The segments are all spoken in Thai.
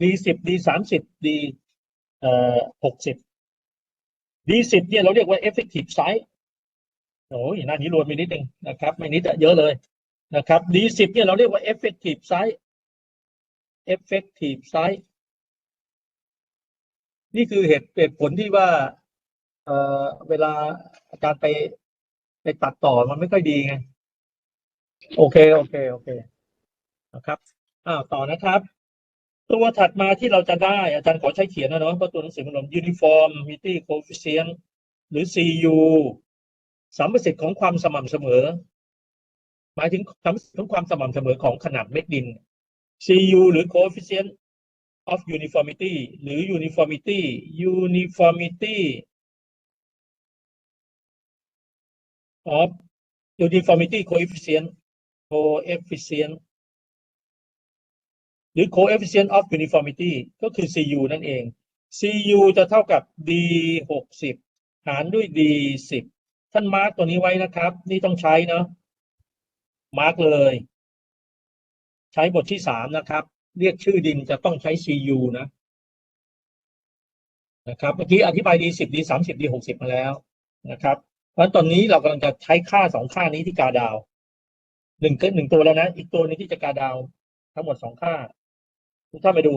D สิบ D สามสิบ D เอ่อหกสิบ D สิบเนี่ยเราเรียกว่า effective size โอ้ยหน้านี้รวมไปนิดนึงนะครับ ไม่นิดอะเยอะเลยนะครับ D สิบเนี่ยเราเรียกว่า effective size effective size นี่คือเหตุเหตุผลที่ว่าเอ่อเวลาอาจารย์ไปไปตัดต่อมันไม่ค่อยดีไง โอเค โอเค โอเคนะครับอ้าวต่อนะครับ ตัวถัดมาที่เราจะได้อาจารย์ขอใช้เขียนนะเนาะเพราะตัวหนังสือมันลง uniformity coefficient หรือ CU สัมประสิทธิ์ของความสม่ำเสมอ หมายถึงสัมประสิทธิ์ของความสม่ำเสมอของขนาดเม็ดดิน CU หรือ coefficient of uniformity หรือ uniformity uniformity of uniformity coefficient coefficient รือ coefficient of uniformity ก็คือ CU นั่นเอง CU จะเท่ากับ D หกสิบหารด้วย D สิบท่านมาร์กตัวนี้ไว้นะครับ นี่ต้องใช้เนาะมาร์กเลย ใช้บทที่สามนะครับ เรียกชื่อดินจะต้องใช้ CU นะนะครับเมื่อกี้อธิบาย D สิบ D สามสิบ D หกสิบมาแล้วนะครับ เพราะฉะนั้นตอนนี้เรากำลังจะใช้ค่าสองค่านี้ที่กาดาวหนึ่งหนึ่งตัวแล้วนะ อีกตัวนึงที่จะกาดาวทั้งหมดสองค่า ทุกท่านไปดู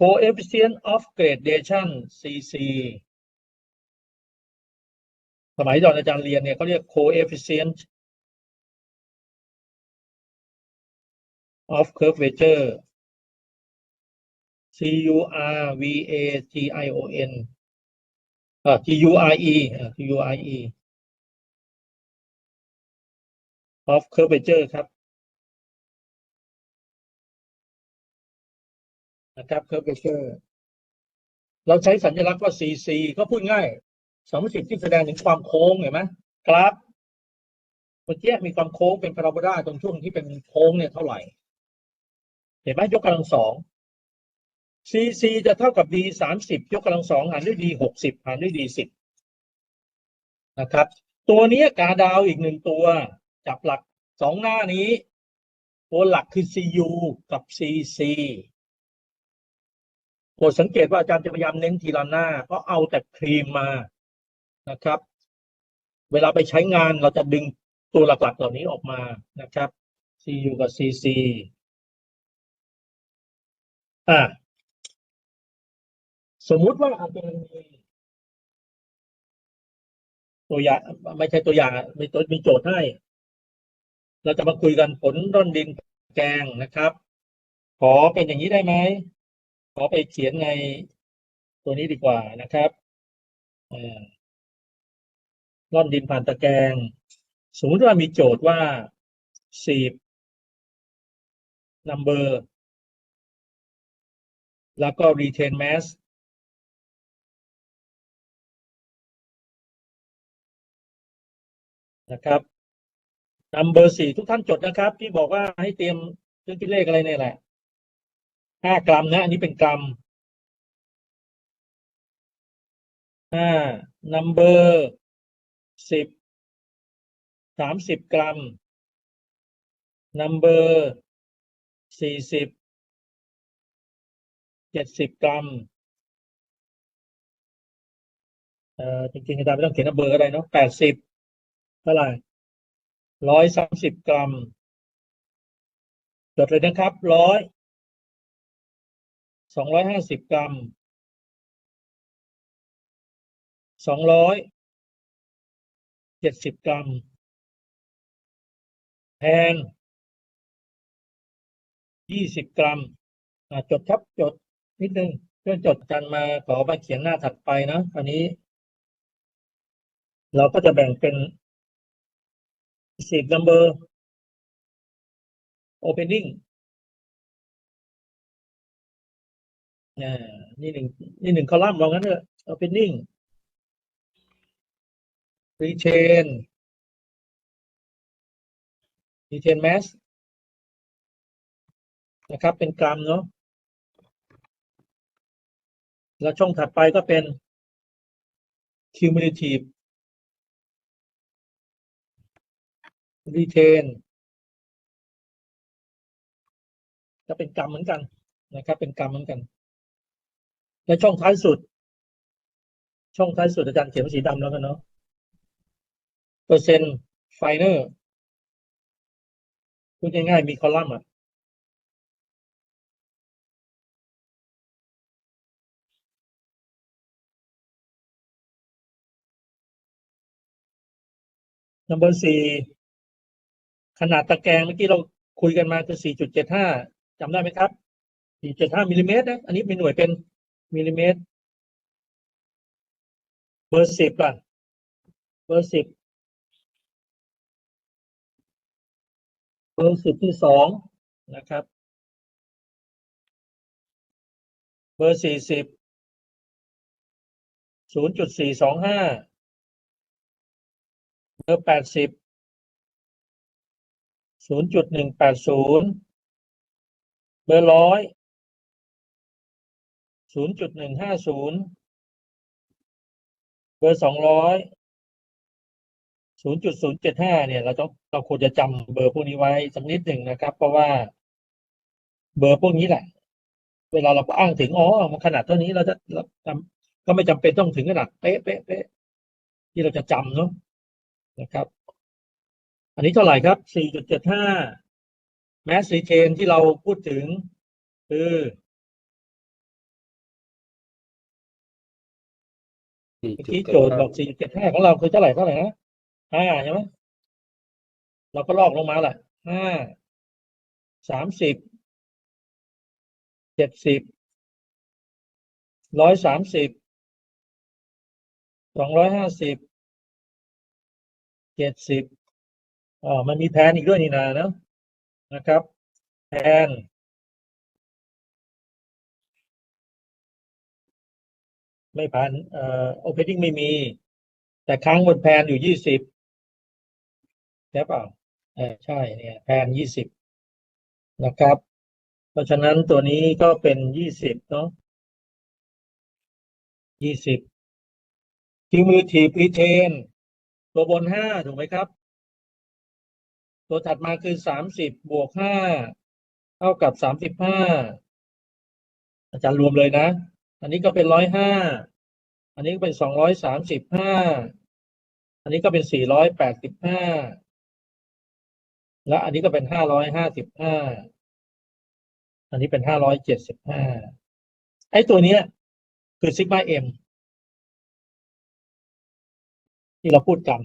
coefficient of gradation CC สมัยตอนอาจารย์เรียนเนี่ยเขาเรียก coefficient of curvature C U R V A T I O N อ่า T U R E อ่า T U R E of curvature ครับ นะครับ curvature เราใช้สัญลักษณ์ว่า CC ก็พูดง่ายสมมติบที่แสดงถึงความโค้งเห็นไหมกราฟเมื่อกี้มีความโค้งเป็นพาราโบลาตรงช่วงที่เป็นโค้งเนี่ยเท่าไหร่ เห็นไหมยกกำลังสอง CC จะเท่ากับ D สามสิบยกกำลังสองหารด้วย D หกสิบหารด้วย D สิบนะครับ ตัวนี้กาดาวอีกหนึ่งตัว จับหลักสองหน้านี้ ตัวหลักคือ CU กับ CC โปรดสังเกตว่าอาจารย์จะพยายามเน้นทีละหน้า เพราะเอาแต่ครีมมานะครับ เวลาไปใช้งานเราจะดึงตัวหลักๆ เหล่านี้ออกมานะครับ CU กับ CC อะสมมุติว่าอาจารย์มีตัวอย่างไม่ใช่ตัวอย่างมีตัวมีโจทย์ให้ เราจะมาคุยกันผลร่อนดินแกงนะครับ ขอเป็นอย่างนี้ได้ไหม อไปเขียนในตัวนี้ดีกว่านะครับอ่าร่อนดินผ่านตะแกรงสมมติว่ามีโจทย์ว่าสีบ number แล้วก็ retain mass นะครับ number สี่ทุกท่านจดนะครับ ที่บอกว่าให้เตรียมเครื่องคิดเลขอะไรเนี่ยแหละ ห้ากรัมนะ อันนี้เป็นกรัมห้า number สิบสามสิบกรัม number สี่สิบเจ็ดสิบกรัมเอ่อจริงๆอาจารย์ไม่ต้องเขียน number ก็ได้เนาะแปดสิบเท่าไหร่ร้อยสามสิบกรัมจดเลยนะครับร้อย สองร้อยห้าสิบกรัมสองร้อยเจ็ดสิบกรัม แพนยี่สิบกรัมจดครับจดนิดนึงเพื่อนจดกันมาขอมาเขียนหน้าถัดไปนะอันนี้ เราก็จะแบ่งเป็นสิบ number opening อ่านี่หนึ่งนี่หนึ่งคอลัมน์ว่างั้นเถอะ opening retain retain mass นะครับ เป็นกรัมเนาะแล้วช่องถัดไปก็เป็น cumulative retain จะเป็นกรัมเหมือนกันนะครับ เป็นกรรมเหมือนกัน และช่องท้ายสุด ช่องท้ายสุดอาจารย์เขียนสีดำแล้วกันเนาะเปอร์เซ็นต์ไฟเนอร์พูดง่ายๆมีคอลัมน์อะ number สี่ขนาดตะแกรงเมื่อกี้เราคุยกันมาคือ 4.75จำได้ไหมครับ 4.5มิลลิเมตรนะ อันนี้เป็นหน่วยเป็น มิลลิเมตร เบอร์สิบล่ะเบอร์สิบ เบอร์สิบที่สองนะครับ เบอร์สี่สิบ ศูนย์จุดสี่สองห้า เบอร์แปดสิบ ศูนย์จุดหนึ่งแปดศูนย์ เบอร์ร้อย ศูนย์จุดหนึ่งห้าศูนย์เบอร์สองร้อยศูนย์จุดศูนย์เจ็ดห้าเนี่ยเราต้องเราควรจะจำเบอร์พวกนี้ไว้สักนิดหนึ่งนะครับ เพราะว่าเบอร์พวกนี้แหละ เวลาเราอ้างถึงอ๋อมันขนาดเท่านี้เราจะเราจำก็ไม่จำเป็นต้องถึงขนาดเป๊ะเป๊ะเป๊ะที่เราจะจำเนาะนะครับ อันนี้เท่าไหร่ครับ 4.75แมสซีเชนที่เราพูดถึง คือ สี่เมื่อจุดกี้เจ็ดโจทย์บห้าอก4.75ของเราคือเท่าไหร่เท่าไหร่นะห้าใช่ไหมเราก็ลอกลงมาแหละห้าสามสิบเจ็ดสิบร้อยสามสิบสองร้อยห้าสิบเจ็ดสิบอ๋อมันมีแพนอีกด้วยนี่นาเนาะนะครับแพน ไม่ผ่านเอ่อ opening ไม่มี แต่ค้างบนแพนอยู่ยี่สิบใช่เปล่าเออใช่เนี่ยแพนยี่สิบนะครับ เพราะฉะนั้นตัวนี้ก็เป็นยี่สิบเนาะยี่สิบ cumulative retain ตัวบนห้าถูกไหมครับ ตัวถัดมาคือสามสิบบวกห้าเท่ากับสามสิบห้าอาจารย์รวมเลยนะ อันนี้ก็เป็นร้อยห้า อันนี้ก็เป็นสองร้อยสามสิบห้า อันนี้ก็เป็นสี่ร้อยแปดสิบห้า และอันนี้ก็เป็นห้าร้อยห้าสิบห้า อันนี้เป็นห้าร้อยเจ็ดสิบห้า ไอ้ตัวเนี้ยคือซิกมาเอ็มที่เราพูดกัน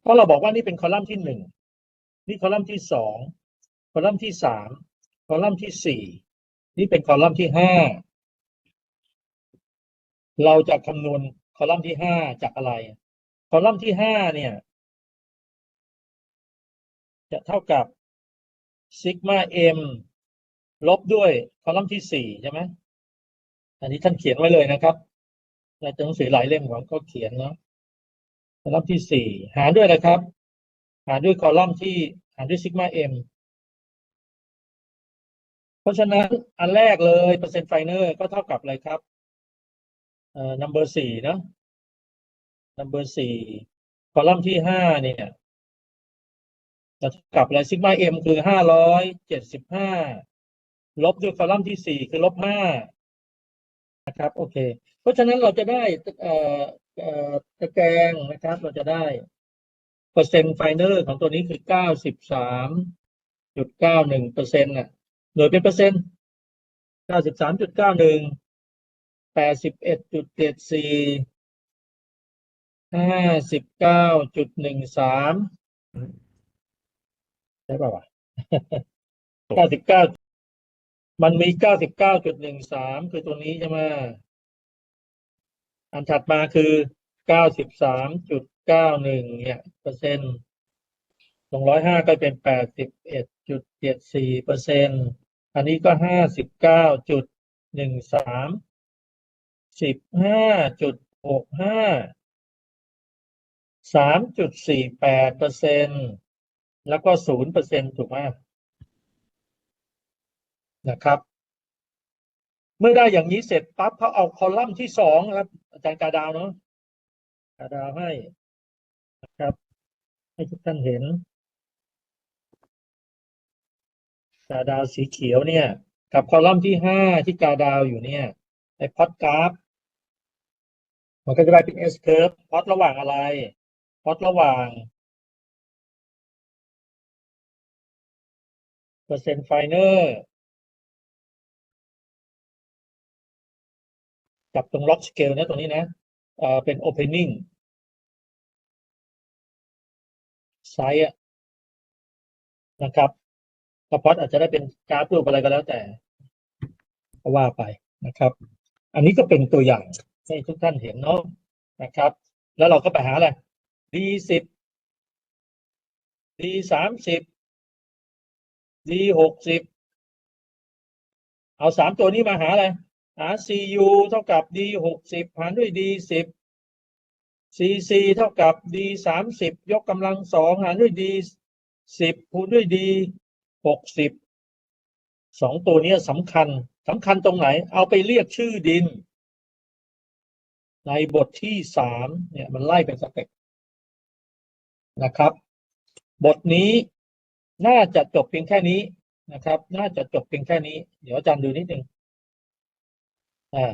เพราะเราบอกว่านี่เป็นคอลัมน์ที่หนึ่ง นี่คอลัมน์ที่สอง คอลัมน์ที่สาม คอลัมน์ที่สี่ นี่เป็นคอลัมน์ที่ห้าเราจะคำนวณคอลัมน์ที่ห้าจากอะไร คอลัมน์ที่ห้าเนี่ย จะเท่ากับซิกมาเอ็มลบด้วยคอลัมน์ที่สี่ใช่ไหมอันนี้ท่านเขียนไว้เลยนะครับในหนังสือหลายเล่มของก็เขียนเนาะคอลัมน์ที่สี่หารด้วยอะไรครับ หารด้วยคอลัมน์ที่หารด้วยซิกมาเอ็ม เพราะฉะนั้นอันแรกเลยเปอร์เซ็นต์ไฟเนอร์ก็เท่ากับอะไรครับเอ่อ number สี่เนอะ number สี่คอลัมน์ที่ห้าเนี่ยจะเท่ากับอะไรซิกมาเอ็มคือห้าร้อยเจ็ดสิบห้าลบด้วยคอลัมน์ที่สี่คือลบห้านะครับ โอเค เพราะฉะนั้นเราจะได้เอ่อเอ่อตะแกรงนะครับ เราจะได้เปอร์เซ็นต์ไฟเนอร์ของตัวนี้คือเก้าสิบสามจุดเก้าหนึ่งเปอร์เซ็นต์น่ะ หน่วยเป็นเปอร์เซ็นต์เก้าสิบสามจุดเก้าหนึ่งแปดสิบเอ็ดจุดเจ็ดสี่ห้าสิบเก้าจุดหนึ่งสามใช่ป่าวะเก้าสิบเก้ามันมีเก้าสิบเก้าจุดหนึ่งสามคือตัวนี้ใช่ไหมอันถัดมาคือเก้าสิบสามจุดเก้าหนึ่งเนี่ยเปอร์เซ็นต์สองร้อยห้าก็เป็นแปดสิบเอ็ดจุดเจ็ดสี่เปอร์เซ็นต์ อันนี้ก็ห้าสิบเก้าจุดหนึ่งสามสิบห้าจุดหกห้าสามจุดสี่แปดเปอร์เซ็นต์แล้วก็ศูนย์เปอร์เซ็นต์ถูกไหมนะครับ เมื่อได้อย่างนี้เสร็จปั๊บเขาเอาคอลัมน์ที่สองครับ อาจารย์กาดาวเนาะกาดาวให้นะครับ ให้ทุกท่านเห็น กาดาวสีเขียวเนี่ย กับคอลัมน์ที่ห้าที่กาดาวอยู่เนี่ยไอพอดกราฟมันก็จะได้เป็น S curve พอดระหว่างอะไร พอดระหว่างเปอร์เซ็นต์ไฟเนอร์กับตรงล็อกสเกลนะตรงนี้นะเอ่อเป็น opening ไซส์อะนะครับ กระพอดอาจจะได้เป็นกราฟรูปอะไรก็แล้วแต่ก็ว่าไปนะครับ อันนี้ก็เป็นตัวอย่างให้ทุกท่านเห็นเนาะนะครับ แล้วเราก็ไปหาอะไร D สิบ D สามสิบ D หกสิบเอาสามตัวนี้มาหาอะไรหา CU เท่ากับ D หกสิบหารด้วย D สิบ CC เท่ากับ D สามสิบยกกำลังสองหารด้วย D สิบคูณด้วย D หกสิบสองตัวนี้สำคัญสำคัญตรงไหน เอาไปเรียกชื่อดิน ในบทที่สามเนี่ยมันไล่เป็นสเต็ปนะครับ บทนี้น่าจะจบเพียงแค่นี้นะครับ น่าจะจบเพียงแค่นี้ เดี๋ยวอาจารย์ดูนิดนึงอ่า